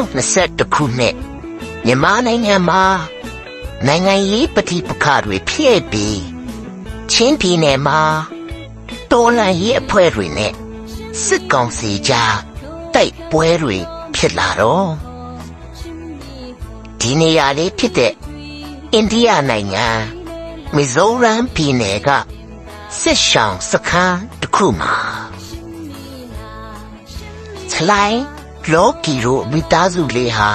2021ခုနှစ်မြန်မာနိုင်ငံမှာနိုင်ငံရေးပဋိပက္ခတွေဖြစ်ပြီးချင်းပြည်နယ်မှာတော်လှန်ရေးအဖွဲ့တွေနဲ့စစ်ကောင်စီကြားတိုက်ပွဲတွေဖြစ်လာတော့ဒီနေရာလေးဖြစ်တဲ့အိန္ဒိယနိုင်ငံမီဇိုရမ်ပြည်နယ်ကစစ်ရှောင်းစခန်းတစ်ခုမှာစ လိုင်းလော်ကီတို့မိသားစုလေးဟာ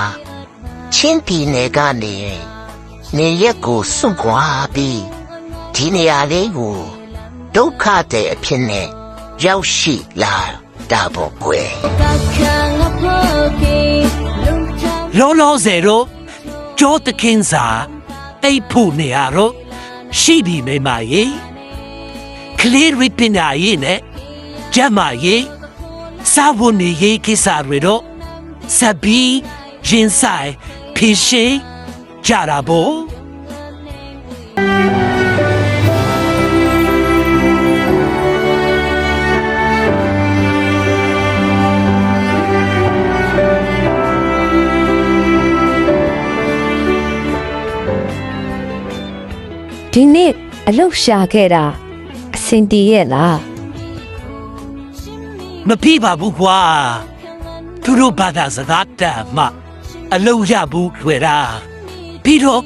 ချင်းပြည်နယ်ကနေနေရက်ကိုစွန့်ခွာပြီးဒီနေရာလေးကိုဒုက္ခတဲ့အဖြစ်နဲ့ရောက်ရှိလာတာပေါ့ကွယ်လောလောဆယ်တော့ကြောတခင်စာအိတ်ဖို့နေရတော့ရှိပြီမိမရေကလေးရပညာရေးနဲ့ကျမရေး စာဝန်နေရေးကိစ္စတွေတော့စပီးရင်ဆိုင်ဖြည့်ရှင်းကြတာပေါ့ဒီနေ့အလုတ်ရှာခဲ့တာအစင်တီရဲ့လား မပြပါဘူးကွာသူတို့ဘာသာစကားတမ်းမှအလုံးရဘူးတွေ့တာပြီးတော့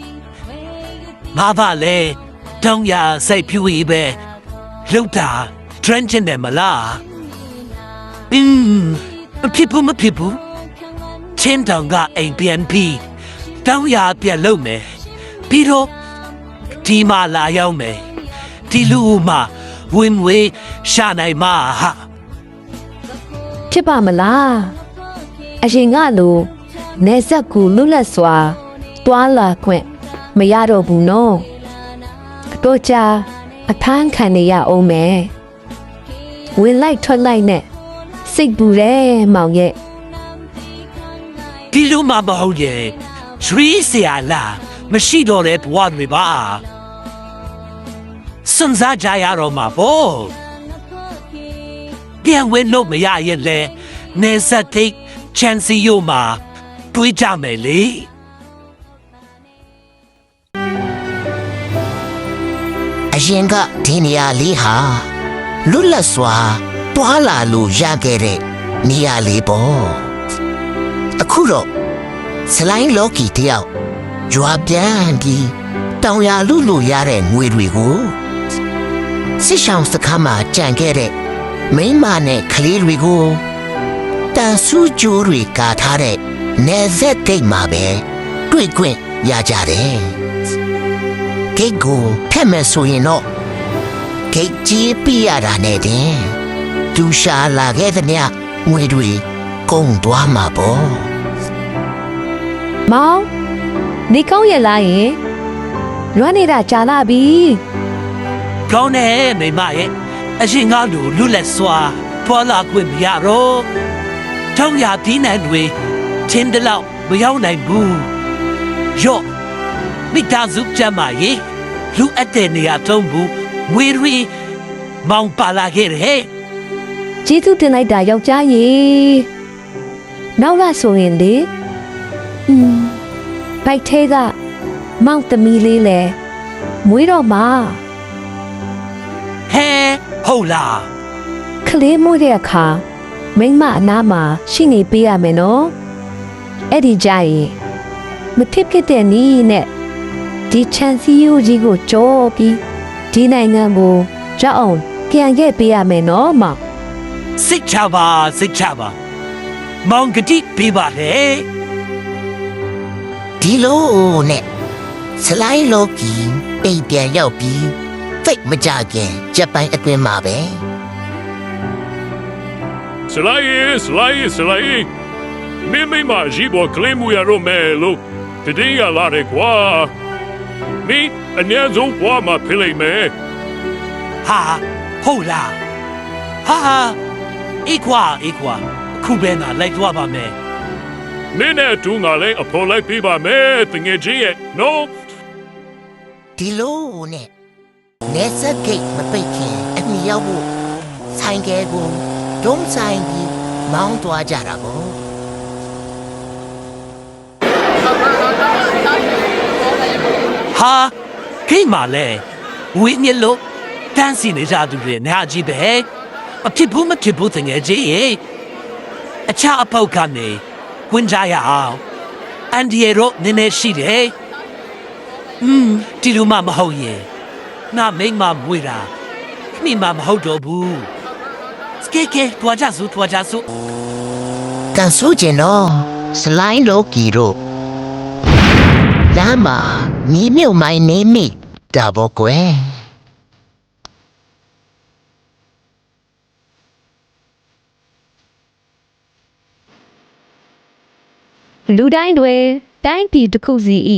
မပါလေတောင်းရစိတ်ဖြူကြီးပဲလောက်တာ trend ချင်တယ်မလားအင်းမဖြစ်ဘူးမဖြစ်ဘူးချင်းတောင်ကအိမ်ပြန်ပြီးတောင်းရပြန်လုပ်မယ်ပြီးတော့ဒီမှာလာရောက်မယ်ဒီလူမှဝင်ဝေးရှာနိုင်မှာဟာ ဖြစ်ပါမလားအရင်ကလိုနေဆက်ကူလွတ်လပ်စွာတွာလာခွင့်မရတော့ဘူးနော်အတော့ကြာအဖမ်းခံနေရအောင်မယ်ဝင်လိုက်ထွက်လိုက်နဲ့စိတ်ပူတယ်မောင်ရဲ့ဒီလိုမှမဟုတ်ရဲ့ရွှေစရာလားမရှိတော့တဲ့ဘဝတွေပါစွန်စားကြရတော့မှာပေါ့ ပြန်ဝင်လို့မရရင်လေနေစက်တိတ်ချန်စီယိုမှာတွေးကြမယ်လေအရင်ကဒီနေရာလေးဟာလွတ်လပ်စွာတွာလာလို့ရခဲ့တဲ့နေရာလေးပေါ့အခုတော့စလိုင်းလော်ကီတယောက်ကြွားပြန်ပြီးတောင်ရလူလို့ရတဲ့ငွေတွေကိုစစ်ဆောင်စခန်းမှာကြံခဲ့တဲ့ မိန်းမနဲ့ကလေးတွေကိုတန်ဆူကြိုးတွေကာထားတဲ့နေဆက်ဂိတ်မှာပဲတွေ့ခွင့်ရကြတယ်ဂိတ်ကိုဖက်မယ်ဆိုရင်တော့ဂိတ်ကြီးပြရတာနဲ့တင်ဒူရှာလာခဲ့တဲ့မြငွေတွေကုန်သွားမှာပေါ့မောင်နေကောင်းရဲ့လားယင်လွမ်းနေတာကြာလာပြီကောင်းတယ်မိမရဲ့ အရှင်ကလူလူလက်စွာပေါ်လာခွင့်မရတော့ထောင်းရပြီးနိုင်တွေချင်းတလောက်မရောက်နိုင်ဘူးယော့မိသားစုကြမ်းပါရဲ့လူအပ်တဲ့နေရာတုံးဘူးငွေရီမောင်ပါလာခဲ့တယ်ကျေးဇူးတင်လိုက်တာယောက်ျားရေနောက်လာဆိုရင်လေอืมဘိုက်ထဲကမောင်သမီးလေးလေမွေးတော့မှာဟဲ ဟုတ်လားကလေးမွေးတဲ့အခါမိန်းမအနားမှာရှိနေပေးရမယ်နော်အဲ့ဒီကြရင်မဖြစ်ဖြစ်တဲ့နီးနဲ့ဒီချန်စီယိုကြီးကိုကြောပြီးဒီနိုင်ငံကိုရောက်အောင်ပြန်ခဲ့ပေးရမယ်နော်မောင်စိတ်ချပါစိတ်ချပါမောင်ကတိပေးပါလေဒီလိုနဲ့စလိုင်းလော်ကီအိမ်ပြန်ရောက်ပြီး ဖိတ်မကြခင်ဂျပန်အတွင်းမှာပဲစလိုက်ရေစလိုက်ရေစလိုက်ရေမင်းမိမရှိပေါ်ကလင်းမူရတော့မဲလို့တတိယလာတယ်ကွာမင်းအနည်းဆုံးဘွားမှာဖိလိုက်မယ်ဟာဟုတ်လားဟာအေးကွာအေးကွာအခုပဲနာလိုက်သွားပါမယ်မင်းနဲ့အတူငါလည်းအဖော်လိုက်ပေးပါမယ်တငယ်ချင်းရဲ့ no ဒီလိုနဲ့ နေဆက်ဂိတ်မပိတ်ခင်အမြရောက်ဖို့ဆိုင်ကဲကိုဒုံးဆိုင်ပြီးမောင်းသွားကြတာပေါ့ဟာခိမလဲဝင်းညလို့တန်းစီနေကြသူတွေအများကြီးပဲမဖြစ်ဘူးမဖြစ်ဘူးတငယ်ကြီးရေအခြားအပေါက်ကနေဝင်ကြရအောင်အန်ဒီရိုနည်းနည်းရှိတယ်อืมဒီလိုမှမဟုတ်ရ င်ငါမိမ့်မမွေတာမိမမဟုတ်တော့ဘူးစကေကေတွားကြစို့တွားကြစို့ကန်ဆိုကျင်တော့စလိုင်းလိုကီတို့လမ်းမှာမြေမြုပ်မိုင်းနေမိတာဘောကွယ်လူတိုင်းတွေတိုင်းပြည်တစ်ခုစီဤ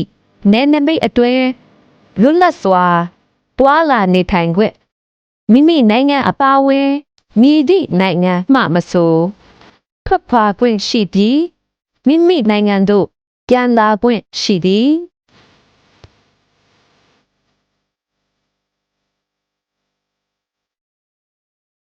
နယ်နိမိတ်အတွင်းလွတ်လပ်စွာ တွာလာနေထိုင်ခွင့်မိမိနိုင်ငံအပါအဝင်မြည်သည့်နိုင်ငံမှမဆိုထွက်ခွာခွင့်ရှိပြီးမိမိနိုင်ငံသို့ပြန်လာခွင့်ရှိသည်